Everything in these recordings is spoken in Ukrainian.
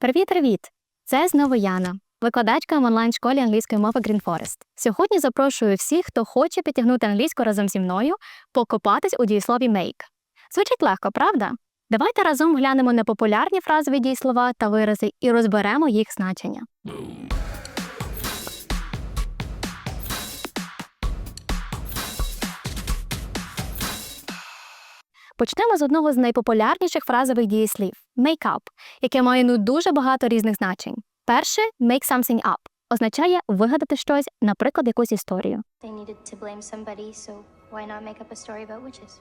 Привіт-привіт! Це знову Яна, викладачка в онлайн-школі англійської мови Green Forest. Сьогодні запрошую всіх, хто хоче підтягнути англійську разом зі мною, покопатись у дієслові make. Звучить легко, правда? Давайте разом глянемо на популярні фразові дієслова та вирази і розберемо їх значення. Почнемо з одного з найпопулярніших фразових дієслів make up, яке має ну дуже багато різних значень. Перше make something up означає вигадати щось, наприклад, якусь історію. They needed to blame somebody, so why not make up a story about witches?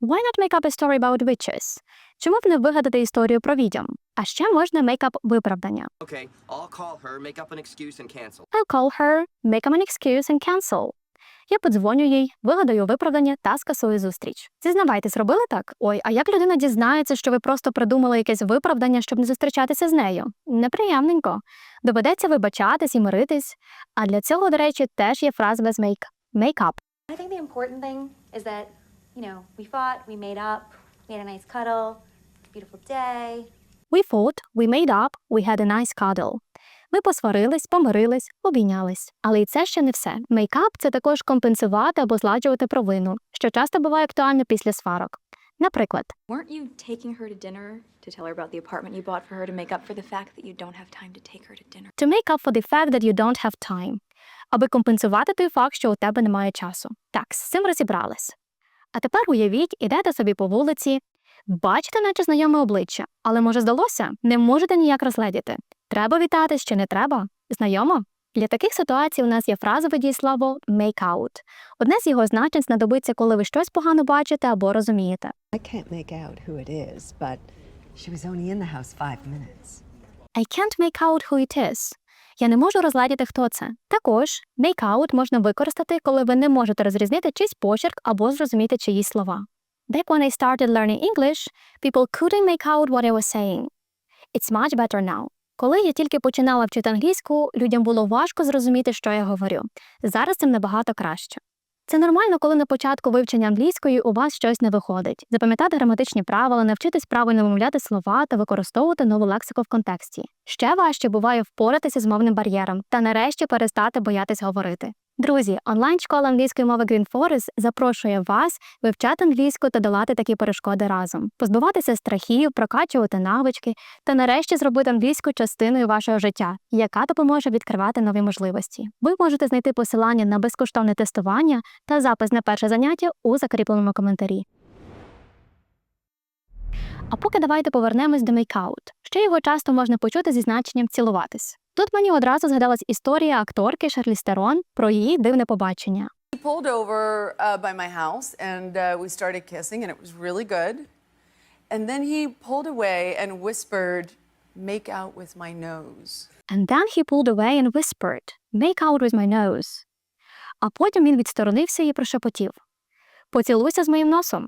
Why not make up a story about witches? Чому б не вигадати історію про відьом? А ще можна make up виправдання. Okay, I'll call her, make up an excuse, and cancel. I'll call her, make up an excuse and cancel. Я подзвоню їй, вигадаю виправдання та скасую зустріч. Зізнавайтесь, робили так? Ой, а як людина дізнається, що ви просто придумали якесь виправдання, щоб не зустрічатися з нею? Неприємненько. Доведеться вибачатись і миритись. А для цього, до речі, теж є фраза без. Make up. I think the important thing is that, you know, we fought, we made up, we had a nice cuddle, it's a beautiful day. We fought, we made up, we had a nice cuddle. Ми посварились, помирились, обійнялись. Але і це ще не все. Мейкап це також компенсувати або зладжувати провину, що часто буває актуально після сварок. Наприклад, Weren't you taking her to dinner to tell her about the apartment you bought for her to make up for the fact that you don't have time to take her to dinner? to make up for the fact that you don't have time, аби компенсувати той факт, що у тебе немає часу. Так, з цим розібрались. А тепер уявіть, ідете собі по вулиці, бачите, наче знайоме обличчя, але може здалося, не можете ніяк розгледіти. Треба вітатись чи не треба? Знайомо? Для таких ситуацій у нас є фразове дієслово make out. Одне з його значень знадобиться, коли ви щось погано бачите або розумієте. I can't make out who it is, but she was only in the house five minutes. I can't make out who it is. Я не можу розгледіти, хто це. Також make out можна використати, коли ви не можете розрізнити чийсь почерк або зрозуміти чиїсь слова. Back when I started learning English, people couldn't make out what I was saying. It's much better now. Коли я тільки починала вчити англійську, людям було важко зрозуміти, що я говорю. Зараз цим набагато краще. Це нормально, коли на початку вивчення англійської у вас щось не виходить. Запам'ятати граматичні правила, навчитись правильно вимовляти слова та використовувати нову лексику в контексті. Ще важче буває впоратися з мовним бар'єром та нарешті перестати боятись говорити. Друзі, онлайн-школа англійської мови Green Forest запрошує вас вивчати англійську та долати такі перешкоди разом, позбуватися страхів, прокачувати навички та нарешті зробити англійську частиною вашого життя, яка допоможе відкривати нові можливості. Ви можете знайти посилання на безкоштовне тестування та запис на перше заняття у закріпленому коментарі. А поки давайте повернемось до мейкаут. Ще його часто можна почути зі значенням цілуватись. Тут мені одразу згадалась історія акторки Шарлі Стерон про її дивне побачення. Pulled over uh, by my house and uh, we started kissing, and it was really good. And then he pulled away and whispered, Make out with my nose. And then he pulled away and whispered, Make out with my nose. А потім він відсторонився і прошепотів. Поцілуйся з моїм носом.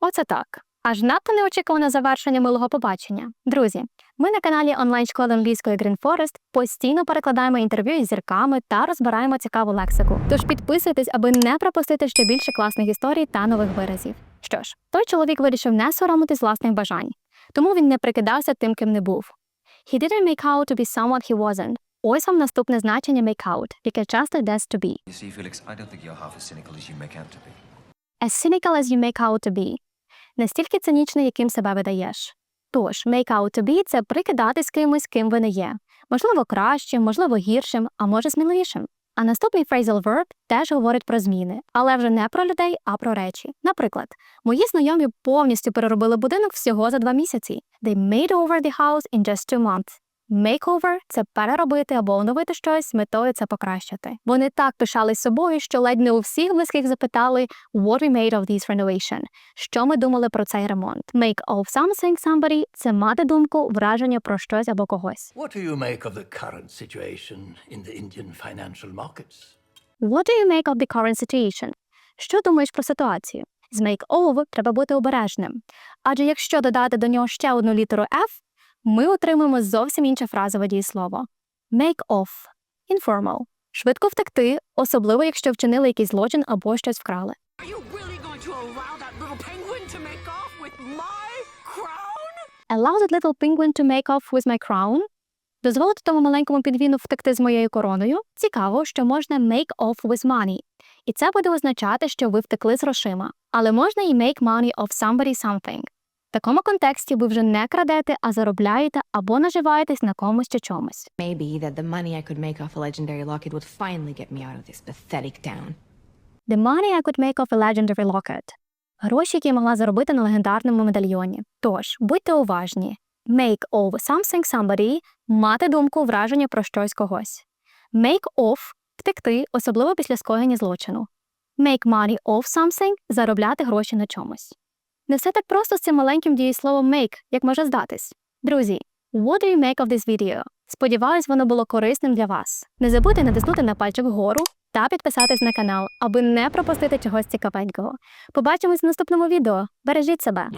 Оце так. Аж надто неочікуване завершення милого побачення. Друзі, ми на каналі онлайн-школи англійської Green Forest постійно перекладаємо інтерв'ю із зірками та розбираємо цікаву лексику. Тож підписуйтесь, аби не пропустити ще більше класних історій та нових виразів. Що ж, той чоловік вирішив не соромитись власних бажань, тому він не прикидався тим, ким не був. He didn't make out to be someone he wasn't. Ось вам наступне значення make out, яке часто йдеться to be. You see, Felix, I don't think you're half as cynical as you make out to be. As cynical as you make out to be. Настільки цинічний, яким себе видаєш. Тож, make out to be – це прикидатись кимось, ким ви не є. Можливо, кращим, можливо, гіршим, а може сміливішим. А наступний phrasal verb теж говорить про зміни, але вже не про людей, а про речі. Наприклад, мої знайомі повністю переробили будинок всього за два місяці. They made over the house in just two months. Makeover – це переробити або оновити щось метою це покращити. Вони так пишались собою, що ледь не у всіх близьких запитали «What we made of this renovation?» Що ми думали про цей ремонт? Make of something somebody – це мати думку, враження про щось або когось. What do you make of the current situation in the Indian financial markets? What do you make of the current situation? Що думаєш про ситуацію? З make of треба бути обережним. Адже якщо додати до нього ще одну літеру F, ми отримаємо зовсім інше фразове дієслово. Make off – informal. Швидко втекти, особливо якщо вчинили якийсь злочин або щось вкрали. Allow that little penguin to make off with my crown? Дозволити тому маленькому пінгвіну втекти з моєю короною. Цікаво, що можна make off with money. І це буде означати, що ви втекли з грошима. Але можна і make money off somebody something. Такому контексті ви вже не крадете, а заробляєте або наживаєтесь на комусь чи чомусь. Maybe that the money I could make off a legendary locket would finally get me out of this pathetic town. The money I could make off a legendary locket. Гроші, які я могла заробити на легендарному медальйоні. Тож, будьте уважні. Make of something somebody – мати думку, враження про щось когось. Make off – втекти, особливо після скоєння злочину. Make money off something – заробляти гроші на чомусь. Не все так просто з цим маленьким дієсловом make, як може здатись. Друзі, what do you make of this video? Сподіваюсь, воно було корисним для вас. Не забудьте натиснути на пальчик вгору та підписатись на канал, аби не пропустити чогось цікавенького. Побачимось в наступному відео. Бережіть себе!